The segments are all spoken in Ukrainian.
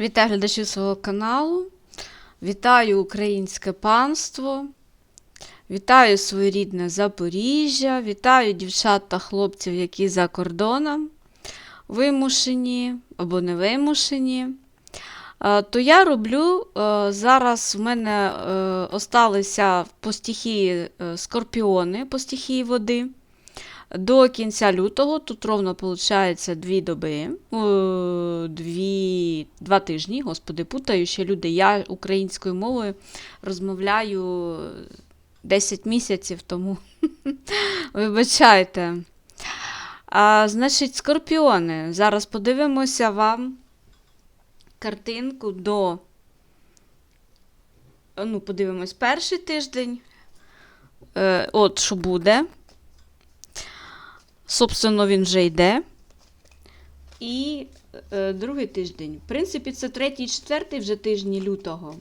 Вітаю глядачів свого каналу. Вітаю українське панство. Вітаю своєрідне Запоріжжя. Вітаю дівчат та хлопців, які за кордоном вимушені або не вимушені. Е, То я роблю е, зараз в мене е, осталися по стихії скорпіони, по стихії води. До кінця лютого, тут ровно виходить дві доби, дві, два тижні, господи, путаю ще люди. Я українською мовою розмовляю 10 місяців тому. Вибачайте. А, значить, скорпіони. Зараз подивимося вам картинку до. Ну, подивимось перший тиждень. Е, от що буде. Собственно, він вже йде. І е, другий тиждень. В принципі, це третій і четвертий вже тижні лютого.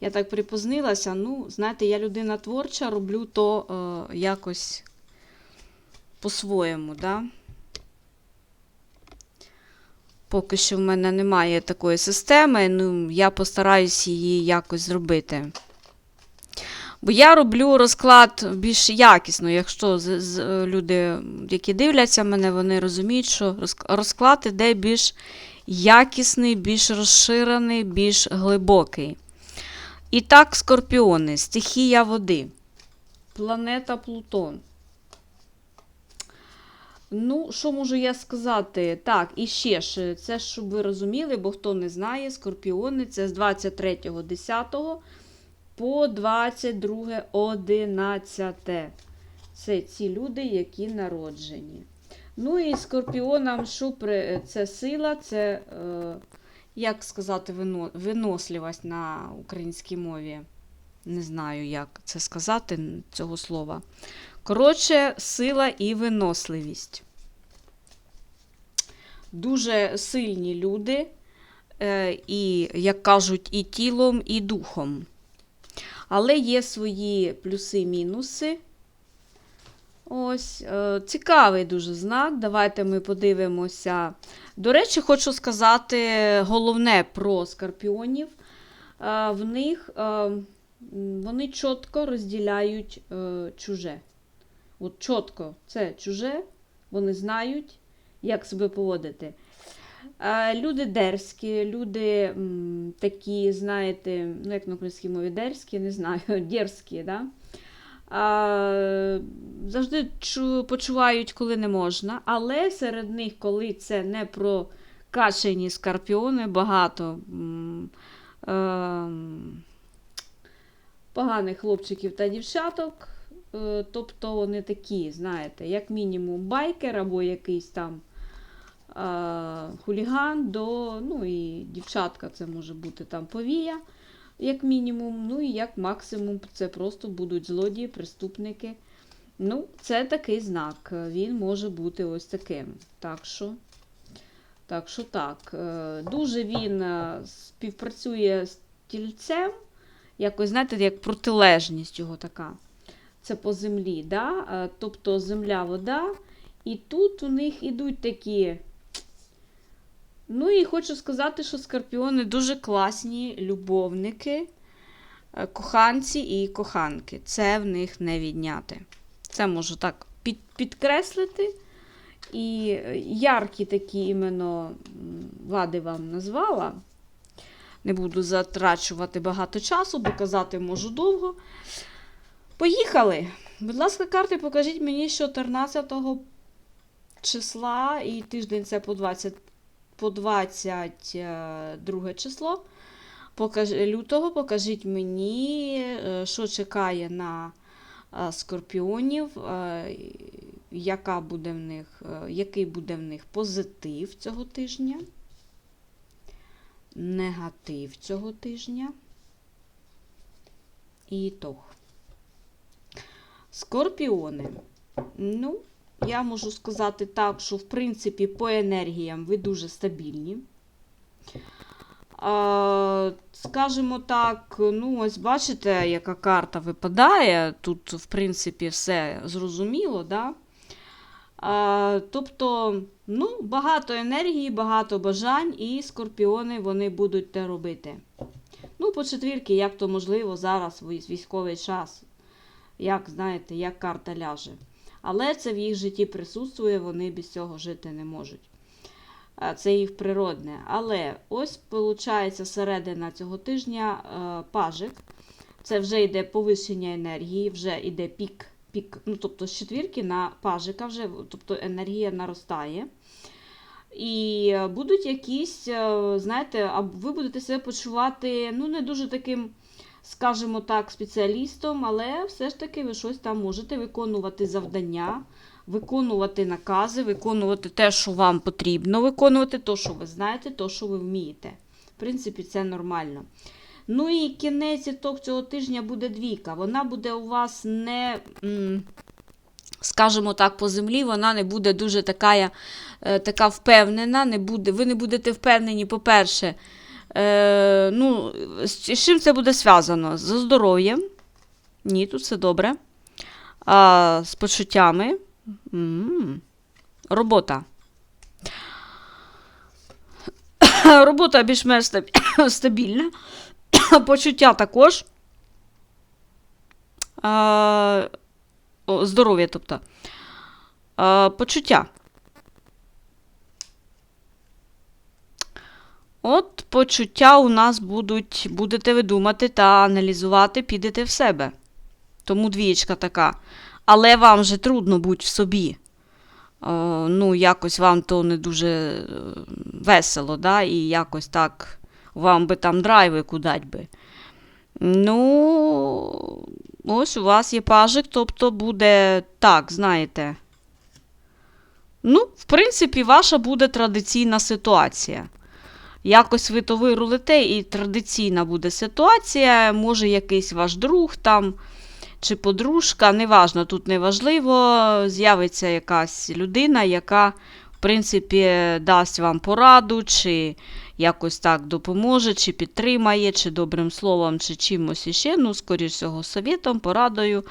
Я так припознилася. Ну, знаєте, я людина творча, роблю то е, якось по-своєму, да? Поки що в мене немає такої системи, ну, я постараюсь її якось зробити. Бо я роблю розклад більш якісно, якщо з, з, люди, які дивляться мене, вони розуміють, що розклад іде більш якісний, більш розширений, більш глибокий. І так, скорпіони, стихія води, планета Плутон. Ну, що можу я сказати? Так, і ще ж, це щоб ви розуміли, бо хто не знає, скорпіони це з 23.10 по 22.11. Це ці люди, які народжені. Ну і скорпіонам, що при... це сила, це, е, як сказати, вино... виносливість на українській мові. Не знаю, як це сказати цього слова. Коротше, сила і виносливість. Дуже сильні люди, е, і, як кажуть, і тілом, і духом. Але є свої плюси-мінуси. Ось, е, цікавий дуже знак. Давайте ми подивимося. До речі, хочу сказати головне про скорпіонів. Е, в них е, вони чітко розділяють чуже. От чітко це чуже, вони знають, як себе поводити. Люди дерзкі, люди такі, знаєте, ну як на українській мові дерзкі, не знаю, дерзкі, да? А, завжди чу, почувають, коли не можна, але серед них, коли це не про качені скорпіони, багато м, ем, поганих хлопчиків та дівчаток. Е, Тобто вони такі, знаєте, як мінімум байкер або якийсь там а, хуліган до, ну і дівчатка це може бути там повія, як мінімум. Ну і як максимум це просто будуть злодії, преступники. Ну, це такий знак. Він може бути ось таким. Так що, так що так. Е, Дуже він е, співпрацює з тільцем, якось, знаєте, як протилежність його така. Це по землі, да? Е, тобто земля, вода. І тут у них ідуть такі. Ну і хочу сказати, що скорпіони дуже класні любовники, е, коханці і коханки. Це в них не відняти. Це можу так під, підкреслити. І е, яркі такі іменно вади вам назвала. Не буду затрачувати багато часу, бо казати можу довго. Поїхали! Будь ласка, карти, покажіть мені, що 14 числа і тиждень це по 20, по 22 число. Покаж, лютого покажіть мені, е, що чекає на е, скорпіонів, е, яка буде в них, е, який буде в них позитив цього тижня, негатив цього тижня і ітог. Скорпіони. Ну, я можу сказати так, що в принципі по енергіям ви дуже стабільні. Скажімо так, ну, ось бачите, яка карта випадає. Тут, в принципі, все зрозуміло, да? Тобто, ну, багато енергії, багато бажань, і скорпіони вони будуть те робити. Ну, по четвірки, як то можливо зараз військовий час. Як знаєте, як карта ляже. Але це в їх житті присутствує, вони без цього жити не можуть. Це їх природне. Але ось, виходить, середина цього тижня е, пажик. Це вже йде повищення енергії, вже йде пік. пік ну, тобто з четвірки на пажика, вже, тобто енергія наростає. І е, будуть якісь, е, знаєте, ви будете себе почувати ну, не дуже таким, скажімо так, спеціалістом, але все ж таки ви щось там можете виконувати завдання, виконувати накази, виконувати те, що вам потрібно, виконувати те, що ви знаєте, те, що ви вмієте. В принципі, це нормально. Ну і кінець ітог цього тижня буде двійка. Вона буде у вас не, скажімо так, по землі, вона не буде дуже така, е, така впевнена. Не буде, ви не будете впевнені, по-перше, е, ну, з чим це буде зв'язано? З здоров'ям. Ні, тут все добре. А, з почуттями. М, Робота. Робота більш-менш стабільна. Почуття також. А, здоров'я, тобто. А, почуття. От почуття у нас будуть, будете ви думати та аналізувати, підете в себе. Тому двієчка така. Але вам же трудно бути в собі. О, ну, якось вам то не дуже е, весело, да? і якось так вам би там драйви кудать би. Ну, ось у вас є пажик, тобто буде так, знаєте. Ну, в принципі, ваша буде традиційна ситуація. Якось ви то вирулите, і традиційна буде ситуація. Може, якийсь ваш друг там чи подружка, неважно, тут неважливо, з'явиться якась людина, яка, в принципі, дасть вам пораду, чи якось так допоможе, чи підтримає, чи добрим словом, чи чимось іще, ну, скоріш всього, совітом, порадою.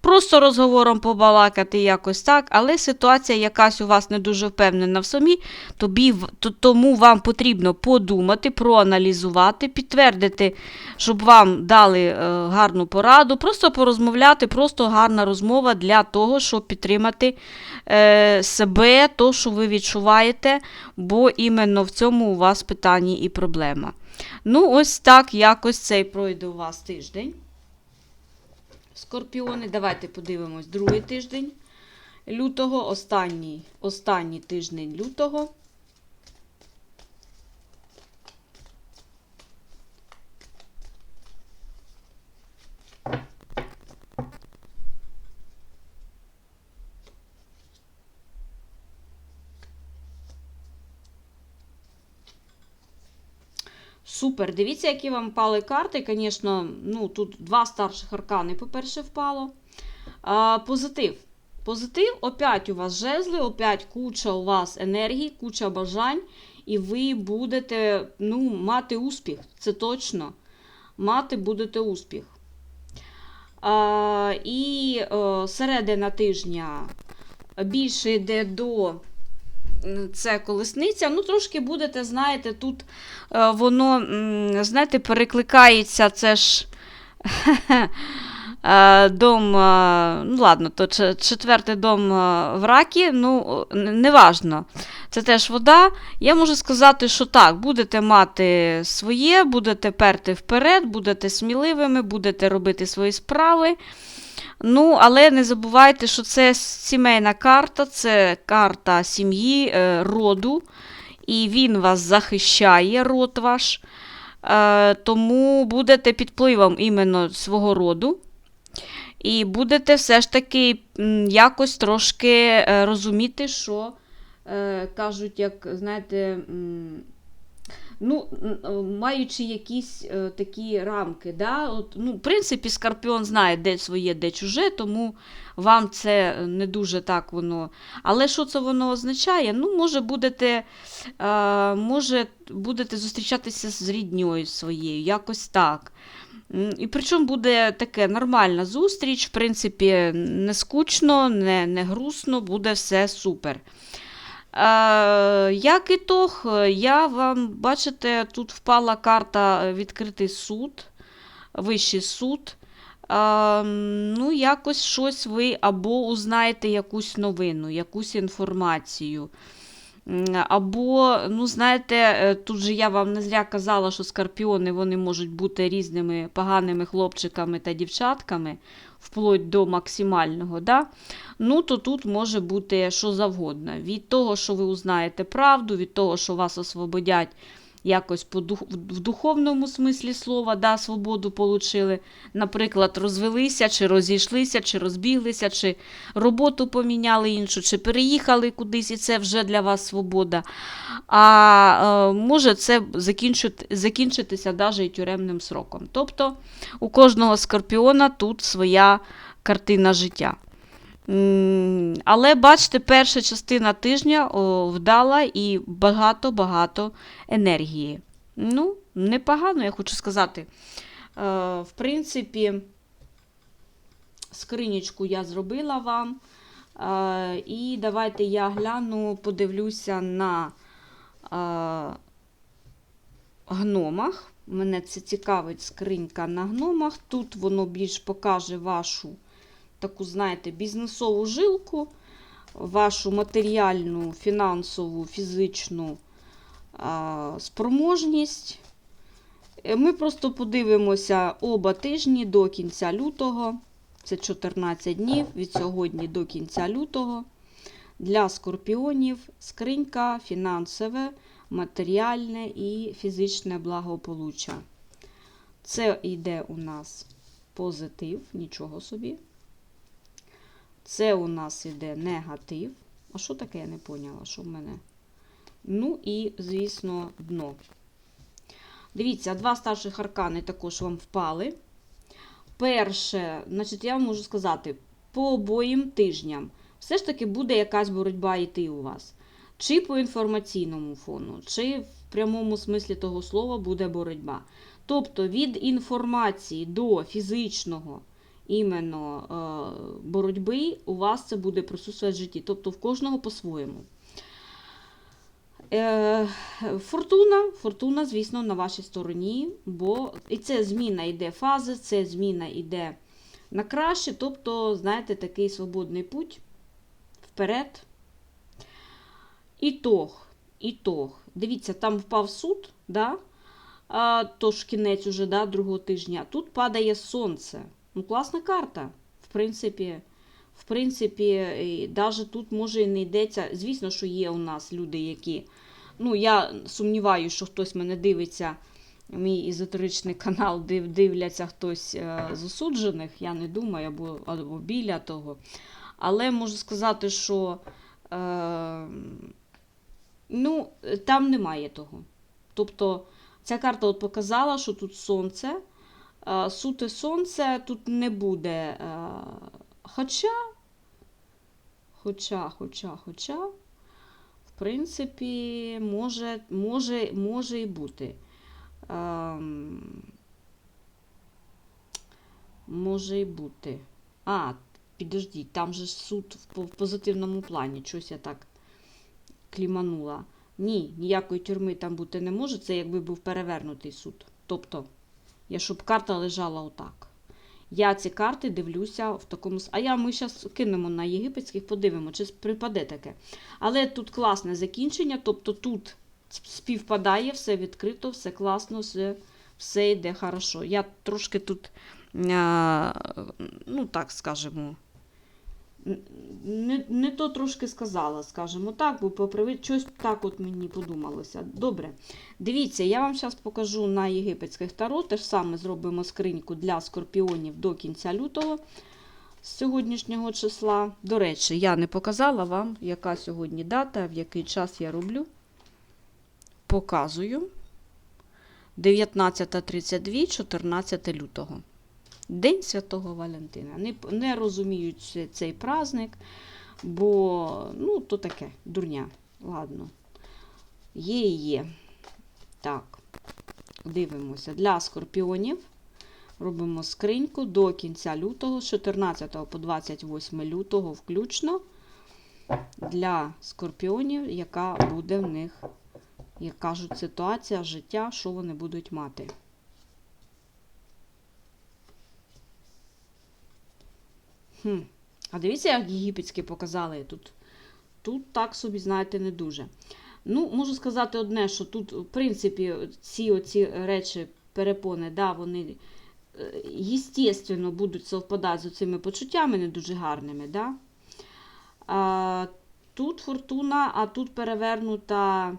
Просто розговором побалакати якось так, але ситуація якась у вас не дуже впевнена в собі, тобі, то- тому вам потрібно подумати, проаналізувати, підтвердити, щоб вам дали е, гарну пораду, просто порозмовляти, просто гарна розмова для того, щоб підтримати е, себе, то, що ви відчуваєте, бо іменно в цьому у вас питання і проблема. Ну, ось так якось цей пройде у вас тиждень. Скорпіони, давайте подивимось другий тиждень лютого, останній, останній тиждень лютого. Супер. Дивіться, які вам пали карти. Звісно, ну, тут два старших аркани, по-перше, впало. А, позитив. Позитив, опять у вас жезли, опять куча у вас енергії, куча бажань, і ви будете ну, мати успіх. Це точно. Мати будете успіх. А, і е, середина тижня більше йде до це колесниця. Ну, трошки будете, знаєте, тут е, воно, знаєте, перекликається, це ж е, дом, е, ну ладно, то четвертий дом в ракі, ну, неважно. Це теж вода. Я можу сказати, що так, будете мати своє, будете перти вперед, будете сміливими, будете робити свої справи. Ну, але не забувайте, що це сімейна карта, це карта сім'ї, е, роду, і він вас захищає, род ваш. Е, тому будете під впливом іменно свого роду. І будете все ж таки якось трошки е, розуміти, що кажуть, як, знаєте, ну, маючи якісь е, такі рамки. Да? От, ну, в принципі, Скорпіон знає, де своє, де чуже, тому вам це не дуже так воно. Але що це воно означає? Ну, може, будете, е, може, будете зустрічатися з рідньою своєю, якось так. І причому буде таке нормальна зустріч, в принципі, не скучно, не, не грустно, буде все супер. Е, як ітог, я вам, бачите, тут впала карта відкритий суд, вищий суд. Е, ну, якось щось ви або узнаєте якусь новину, якусь інформацію. Або, ну, знаєте, е, тут же я вам не зря казала, що скорпіони вони можуть бути різними поганими хлопчиками та дівчатками, вплоть до максимального. Да? Ну, то тут може бути що завгодно. Від того, що ви узнаєте правду, від того, що вас освободять якось по дух, в духовному смислі слова, да, свободу получили. Наприклад, розвелися, чи розійшлися, чи розбіглися, чи роботу поміняли іншу, чи переїхали кудись, і це вже для вас свобода. А е, може це закінчити, закінчитися навіть тюремним сроком. Тобто у кожного скорпіона тут своя картина життя. Але бачите, перша частина тижня вдала і багато-багато енергії. Ну, непогано, я хочу сказати. Е, В принципі, скринічку я зробила вам. Е, І давайте я гляну, подивлюся на е, гномах. Мене це цікавить скринька на гномах. Тут воно більш покаже вашу таку, знаєте, бізнесову жилку, вашу матеріальну, фінансову, фізичну спроможність. Е, Ми просто подивимося оба тижні до кінця лютого. Це 14 днів від сьогодні до кінця лютого. Для скорпіонів скринька фінансове, матеріальне і фізичне благополуччя. Це йде у нас позитив, нічого собі. Це у нас іде негатив. А що таке, я не поняла, що в мене? Ну і, звісно, дно. Дивіться, два старших аркани також вам впали. Перше, значить, я вам можу сказати, по обоїм тижням все ж таки буде якась боротьба йти у вас. Чи по інформаційному фону, чи в прямому смислі того слова буде боротьба. Тобто від інформації до фізичного іменно е, боротьби у вас це буде присутствувати в житті. Тобто в кожного по-своєму. Е, Фортуна, фортуна, звісно, на вашій стороні, бо і це зміна йде фази, це зміна йде на краще, тобто, знаєте, такий свободний путь вперед. Ітог, ітог. Дивіться, там впав суд, да? а, тож кінець уже да, другого тижня. Тут падає сонце. Ну, класна карта. В принципі, в принципі, навіть тут може і не йдеться. Звісно, що є у нас люди, які. Ну, я сумніваюся, що хтось мене дивиться, мій езотеричний канал, див, дивляться хтось е, з осуджених, я не думаю, або, або біля того. Але можу сказати, що е, ну, там немає того. Тобто, ця карта от показала, що тут сонце. Е, Суте сонце тут не буде. е, Хоча, хоча, хоча, хоча, в принципі, може, може, може і бути. Ем, Може і бути. А, підождіть, там же суд в позитивному плані. Щось я так кліманула. Ні, ніякої тюрми там бути не може. Це якби був перевернутий суд. Тобто, я щоб карта лежала отак. Я ці карти дивлюся в такому. А я ми зараз кинемо на єгипетських, подивимо, чи припаде таке. Але тут класне закінчення, тобто тут співпадає, все відкрито, все класно, все, все йде хорошо. Я трошки тут, ну так скажемо, не, не то трошки сказала, скажімо так, бо по щось так от мені подумалося. Добре. Дивіться, я вам зараз покажу на єгипетських таро. Те ж саме зробимо скриньку для скорпіонів до кінця лютого з сьогоднішнього числа. До речі, я не показала вам, яка сьогодні дата, в який час я роблю. Показую. 19.32, 14 лютого. День Святого Валентина. Не, не розуміють цей праздник, бо ну, то таке дурня. Ладно. Є і є. Так, дивимося. Для скорпіонів робимо скриньку до кінця лютого, з 14 по 28 лютого включно для скорпіонів, яка буде в них, як кажуть, ситуація життя, що вони будуть мати. Хм. А дивіться, як єгипетські показали тут. Тут так собі, знаєте, не дуже. Ну, можу сказати одне, що тут, в принципі, ці оці речі, перепони, да, вони, е, естественно, будуть совпадати з цими почуттями не дуже гарними. Да? А, тут фортуна, а тут перевернута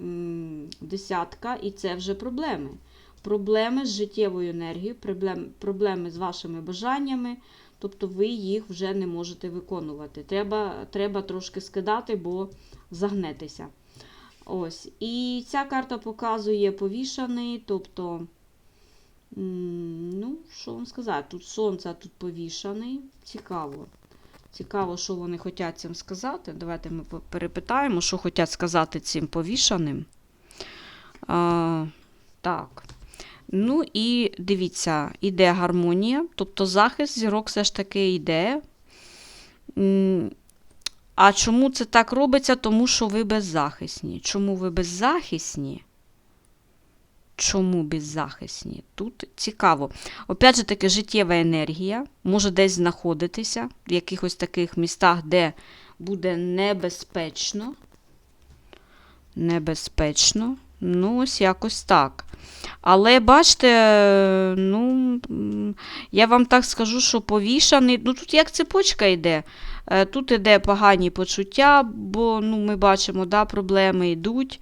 м, десятка, і це вже проблеми. Проблеми з життєвою енергією, проблем, проблеми з вашими бажаннями, тобто ви їх вже не можете виконувати. Треба, треба трошки скидати, бо загнетеся. Ось. І ця карта показує повішаний, тобто, ну, що вам сказати, тут сонце, а тут повішаний. Цікаво. Цікаво, що вони хочуть цим сказати. Давайте ми перепитаємо, що хочуть сказати цим повішаним. А, так. Ну і дивіться, іде гармонія, тобто захист зірок все ж таки йде. А чому це так робиться? Тому що ви беззахисні. Чому ви беззахисні? Чому беззахисні? Тут цікаво. Опять же таки, життєва енергія може десь знаходитися в якихось таких містах, де буде небезпечно. Небезпечно. Ну, ось якось так. Але бачите, ну, я вам так скажу, що повішаний. Ну, тут як цепочка йде. Е, Тут іде погані почуття, бо ну, ми бачимо, да, проблеми йдуть.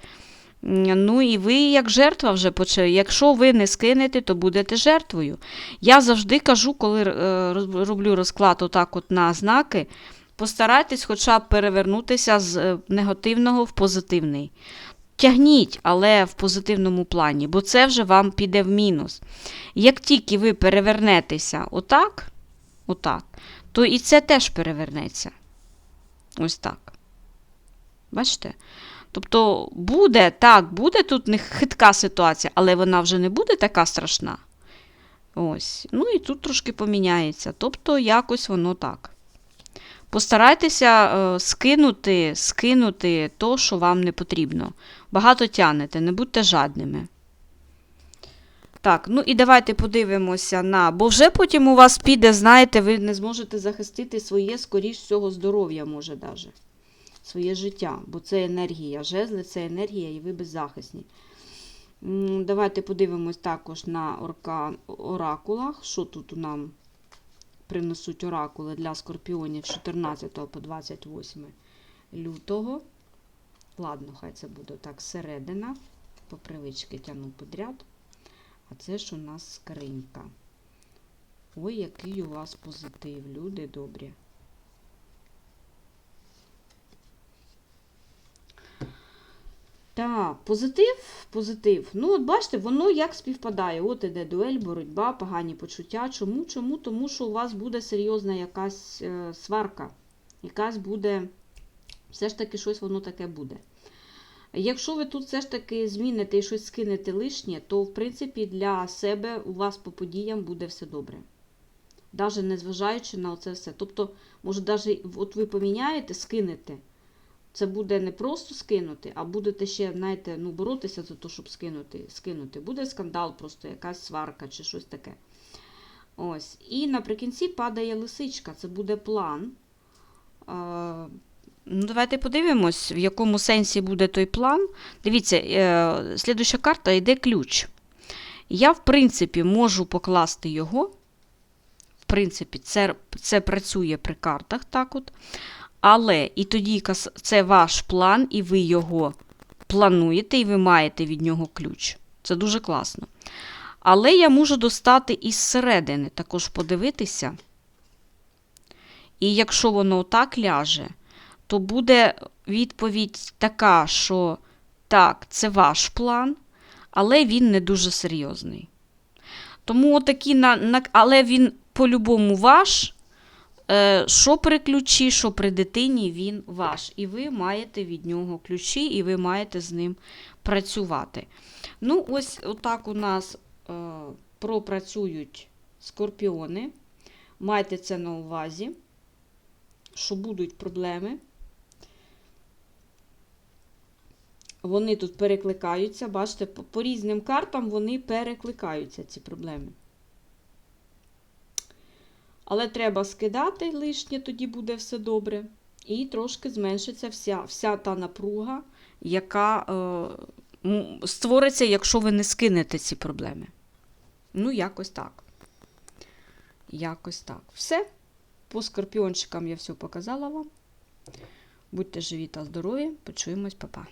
Ну і ви як жертва вже почали. Якщо ви не скинете, то будете жертвою. Я завжди кажу, коли е, роблю розклад отак от на знаки, постарайтесь хоча б перевернутися з е, негативного в позитивний. Тягніть, але в позитивному плані, бо це вже вам піде в мінус. Як тільки ви перевернетеся отак, отак, то і це теж перевернеться. Ось так. Bачите? Тобто буде, так, буде тут не хитка ситуація, але вона вже не буде така страшна. Ось. Ну і тут трошки поміняється. Тобто, якось воно так. Постарайтеся е, скинути, скинути то, що вам не потрібно. Багато тянете, не будьте жадними. Так, ну і давайте подивимося на. Бо вже потім у вас піде, знаєте, ви не зможете захистити своє, скоріш всього, здоров'я, може даже. Своє життя, бо це енергія. Жезли це енергія, і ви беззахисні. Давайте подивимось також на орка... оракулах, що тут нам принесуть оракули для скорпіонів з 14 по 28 лютого. Ладно, хай це буде так середина. По привички тягну подряд. А це ж у нас скринька. Ой, який у вас позитив, люди добрі. Так, позитив, позитив. Ну, от бачите, воно як співпадає. От іде дуель, боротьба, погані почуття. Чому? Чому? Тому що у вас буде серйозна якась е, сварка. Якась буде, все ж таки, щось воно таке буде. Якщо ви тут все ж таки зміните і щось скинете лишнє, то, в принципі, для себе у вас по подіям буде все добре. Навіть незважаючи на це все. Тобто, може, навіть от ви поміняєте, скинете. Це буде не просто скинути, а будете ще, знаєте, ну, боротися за те, щоб скинути. скинути. Буде скандал, просто якась сварка чи щось таке. Ось. І наприкінці падає лисичка. Це буде план. Е, Ну, давайте подивимось, в якому сенсі буде той план. Дивіться, е, слідуща карта йде ключ. Я, в принципі, можу покласти його. В принципі, це, це працює при картах, так от. Але і тоді це ваш план, і ви його плануєте, і ви маєте від нього ключ. Це дуже класно. Але я можу достати із середини, також подивитися. І якщо воно так ляже, то буде відповідь така, що так, це ваш план, але він не дуже серйозний. Тому отакі, на, на, але він по-любому ваш. Е, Що при ключі, що при дитині, він ваш. І ви маєте від нього ключі, і ви маєте з ним працювати. Ну, ось отак у нас е, пропрацюють скорпіони. Майте це на увазі, що будуть проблеми. Вони тут перекликаються. Бачите, по, по різним картам вони перекликаються, ці проблеми. Але треба скидати лишнє, тоді буде все добре. І трошки зменшиться вся, вся та напруга, яка е, створиться, якщо ви не скинете ці проблеми. Ну, якось так. Якось так. Все. По скорпіончикам я все показала вам. Будьте живі та здорові. Почуємось, па-па.